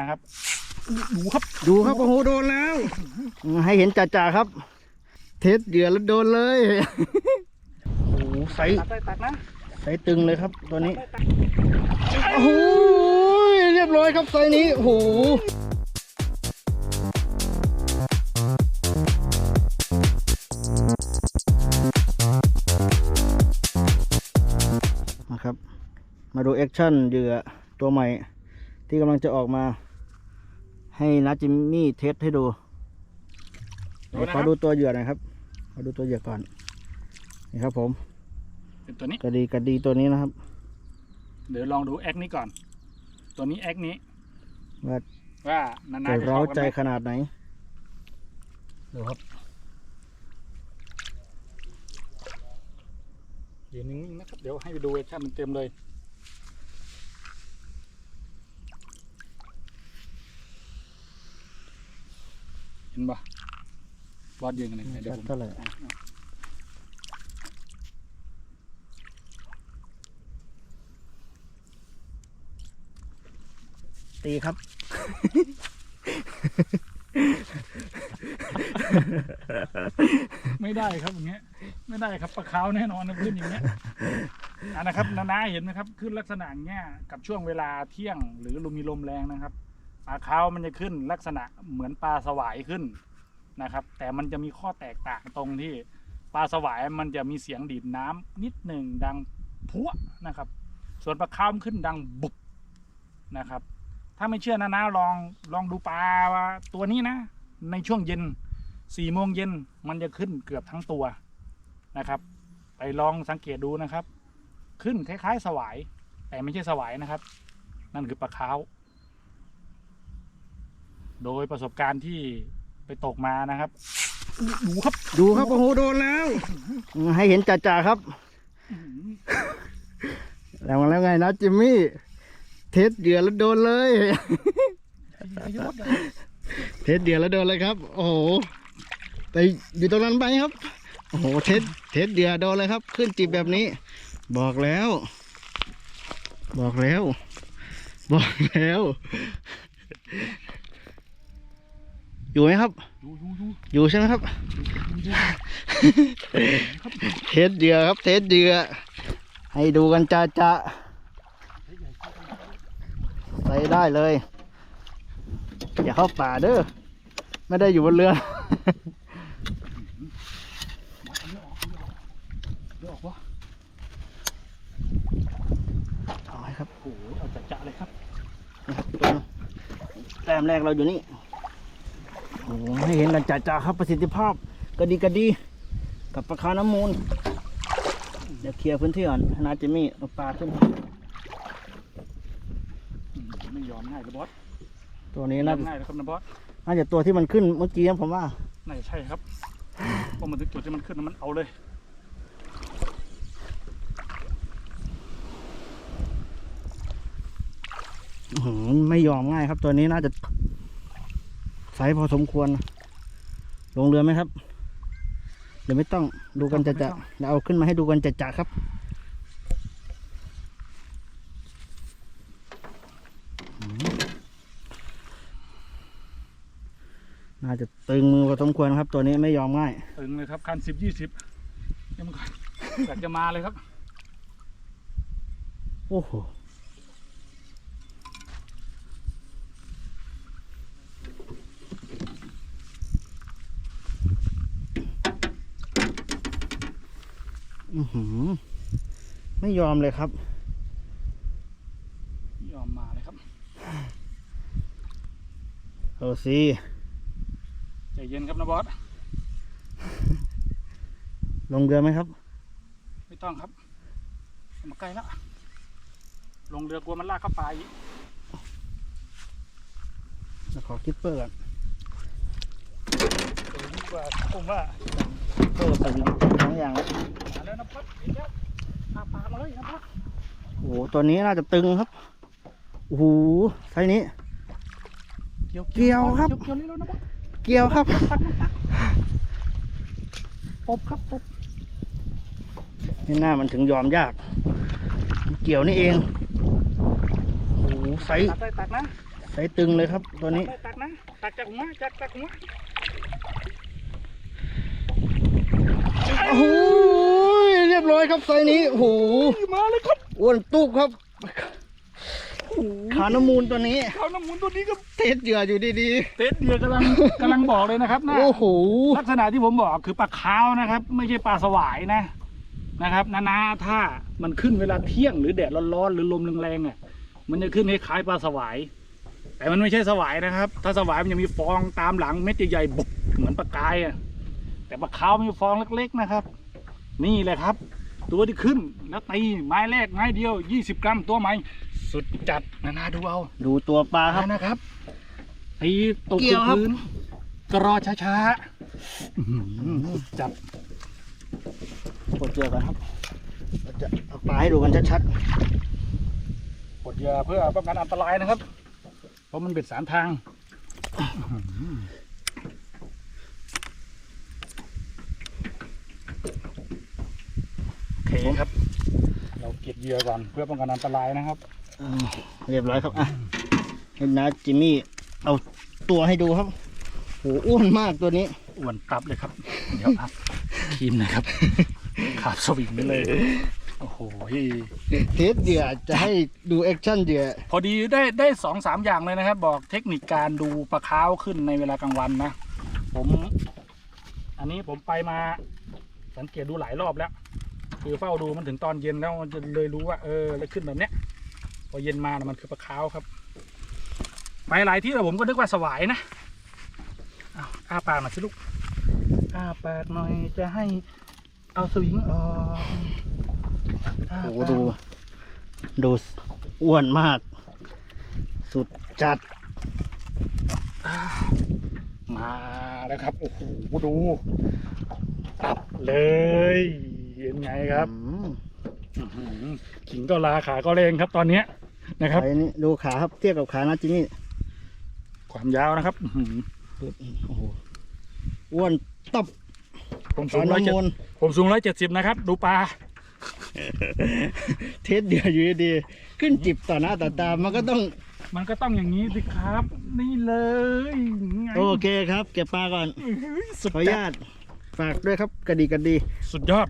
นะครับดูครับดูครับโอ้โหโดนแล้ว ให้เห็นจ่าๆครับ เทสเหยื่อแล้วโดนเลยโอ้โหไซส์ตัดได้ตัดนะไซส์ตึงเลยครับตัวนี้ได้ตัดโอ้โหเรียบร้อยครับไซส์นี้โอ้โหนะครับ มาดูแอคชั่นเหยื่อตัวใหม่ที่กำลังจะออกมา ให้นัดจิมมี่เทสให้ดูเดี๋ยวขอดูตัวเหยื่อหน่อยครับขอดูตัวเหยื่อก่อนนี่ครับ ผมเป็นตัวนี้กระดีกระดีตัวนี้นะครับ เดี๋ยวลองดูแอคนี้ก่อน ตัวนี้แอคนี้ว่าว่านานจะๆจะร้าเข้ากันใจไหมขนาดไหนดูครับยืนนิ่งๆนะครับ เดี๋ยวให้ไปดูแอคชั่นมันเต็มเลย ห็นปะบอสยืนกันเลยเดี๋ยวผมเท่าไหร่ตีครับ ไม่ได้ครับอย่างเงี้ย ไม่ได้ครับปลาขาวแน่นอนนะขึ้นอย่างเงี้ยอะนะครับนานาเห็นไหมครับขึ้นลักษณะอย่างเงี้ยกับช่วงเวลาเที่ยงหรือลมมีลมแรงนะครับ ปลาขาวมันจะขึ้นลักษณะเหมือนปลาสวายขึ้นนะครับ แต่มันจะมีข้อแตกต่างตรงที่ปลาสวายมันจะมีเสียงดีดน้ำนิดหนึ่งดังพัวนะครับ ส่วนปลาขาวมันขึ้นดังบุบนะครับ ถ้าไม่เชื่อนะนะลองลองดูปลาตัวนี้นะ ในช่วงเย็นสี่โมงเย็นมันจะขึ้นเกือบทั้งตัวนะครับ ไปลองสังเกตดูนะครับ ขึ้นคล้าย ๆ สวาย แต่ไม่ใช่สวายนะครับ นั่นคือปลาขาว โดยประสบการณ์ที่ไปตกมานะครับ ดูครับดูครับโอ้โหโดนแล้ว ให้เห็นจ่าๆครับ แล้วมาแล้วไงนะจิมมี่ เทสเหยื่อแล้วโดนเลย เทสเหยื่อแล้วโดนเลยครับ โอ้โหไปอยู่ตรงนั้นไปครับ โอ้โหเทสเทสเหยื่อโดนเลยครับ ขึ้นจีบแบบนี้ บอกแล้ว บอกแล้ว บอกแล้ว อยู่ไหมครับดูดูดูอยู่ใช่ไหมครับ เทสเหยื่อครับ เทสเหยื่อให้ดูกันจ้าจ้าใส่ได้เลย อย่าเข้าป่าเด้อ ไม่ได้อยู่บนเรือเดี๋ยวออกวะเอาไว้ครับโอ้โหเอาจัดจะเลยครับนะครับตัวนึงแต้มแรกเราอยู่นี่ โอ้โหให้เห็นกันจ้าจ้าครับประสิทธิภาพกระดีกระดี กับปลาคาน้ำมูล เดี๋ยวเคลียร์พื้นที่ก่อนให้นาจิมมี่เอาปลาขึ้นอืมไม่ยอมง่ายเลยบอสตัวนี้ไม่ยน่าอมจะง่ายเลยครับนะบอสน่าจะตัวที่มันขึ้นเมื่อกี้นะผมว่าน่าจะใช่ครับพอมันถึงจุดที่มันขึ้นแล้วมันเอาเลยอื้อหือไม่ยอมง่ายครับตัวนี้น่าจะ ไซส์พอสมควร ลงเรือไหมครับเดี๋ยวไม่ต้องดูกันจะจะเดี๋ยวเอาขึ้นมาให้ดูกันจะจะครับน่าจะตึงมือพอสมควรครับ ตัวนี้ไม่ยอมง่าย ตึงเลยครับ คันสิบยี่สิบยังไม่ค่อยอยากจะมาเลยครับ โอ้โห อือหือ ไม่ยอมเลยครับ ยอมมาเลยครับเอาสิใจเย็นครับนะบอส ลงเรือไหมครับ ไม่ต้องครับ มาใกล้แล้ว ลงเรือกลัวมันลากเข้าป่าอีกจะขอคิดเปอร์ก่อนเออดีกว่าผมว่า เปอร์ใส่อยู่สองอย่างโอ้โหตัวนี้น่าจะตึงครับโอ้โหไซส์นี้ เกี่ยวเกี่ยวครับ เกี่ยวเร็วๆนะเกี่ยวครับปบครับปบนี่หน้ามันถึงยอมยาก เกี่ยวนี่เองโอ้โหไซส์ตัดได้ตัดนะไซสตึงเลยครับ ตัวนี้ตักนะตักจากหัวจากจากหัว โอ้โหเรียบร้อยครับไซส์นี้โอ้โหมาเลยครับอ้วนตูบครับขาน้ำมูลตัวนี้ข้าวน้ำหมุนตัวนี้ก็เทสเหยื่ออยู่ดีเต็ดเดียวกำลังกำลังบอกเลยนะครับๆนะโอ้โหลักษณะที่ผมบอกคือปลาขาวนะครับ ไม่ใช่ปลาสวายนะนะครับ นานาถ้ามันขึ้นเวลาเที่ยงหรือแดดร้อนๆหรือลมแรงๆอะมันจะขึ้นคล้ายๆปลาสวาย แต่มันไม่ใช่สวายนะครับ ถ้าสวายมันจะมีฟองตามหลังเม็ดใหญ่ๆบุกเหมือนปลากายอะ แต่ปลาขาวมีฟองเล็กๆนะครับ นี่แหละครับ ตัวที่ขึ้นแล้วตีไม้แรกไม้เดียว 20 กรัมตัวใหม่สุดจัดนานาดูเอาดูตัวปลาครับนะครับตีตกเกี่ยวครับ พื้นกรอช้าๆอื้อหือสุดจัดกดเหยื่อก่อนครับเราจะเอาปลาให้ดูกันชัดกดเหยื่อเพื่อป้องกันอันตรายนะครับ เพราะมันเป็นสารทางโอ เคครับ เราเก็บเหยื่อก่อนเพื่อป้องกันอันตรายนะครับๆอืมเรียบร้อยครับอะให้นะจิมมี่เอาตัวให้ดูครับโหอ้วนมากตัวนี้อ้วนตับเลยครับ เดี๋ยวอัพทีมหนะครับขาบสวิงไปเลย โอ้โหเทสเหยื่อจะให้ดูแอคชั่นเหยื่อพอดีได้ได้สองสามอย่างเลยนะครับ บอกเทคนิคการดูปลาค้าวขึ้นในเวลากลางวันนะ ผม อันนี้ผมไปมาสังเกตดูหลายรอบแล้ว คือเฝ้าดูมันถึงตอนเย็นแล้วมันจะเลยรู้ว่า เออแล้วขึ้นแบบเนี้ยพอเย็นมานะมันคือปลาค้าวครับ ไปหลายที่แต่ผมก็นึกว่าสวายนะเอาอ้าปากหน่อยสิลูกอ้าปากหน่อยจะให้เอาสวิงออกอ้าโอ้โหปากดู ดูอ้วนมาก สุดจัด มาแล้วครับ โอ้โหดูตับเลย เห็นไงครับอืมอื้อหือขิงก็ลาขาก็เร่งครับตอนเนี้ยนะครับไซส์นี้ดูขาครับเทียบกับขานะจิมมี่ความยาวนะครับอื้อหือโอ้โหอ้วนตับผมสูขางร้อยน้ำเจ็ดมูลผมสูงร้อยเจ็ดสิบนะครับ ดูปลาเทสเดือดอยู่ดีๆขึ้นจิบต่อหน้าต่อตามันก็ต้อง มันก็ต้องอย่างนี้สิครับ นี่เลยไงโอเคครับ เก็บปลาก่อนอื้อหือสุดขออนุจัญาดตฝากด้วยครับกระดีกระดี สุดยอด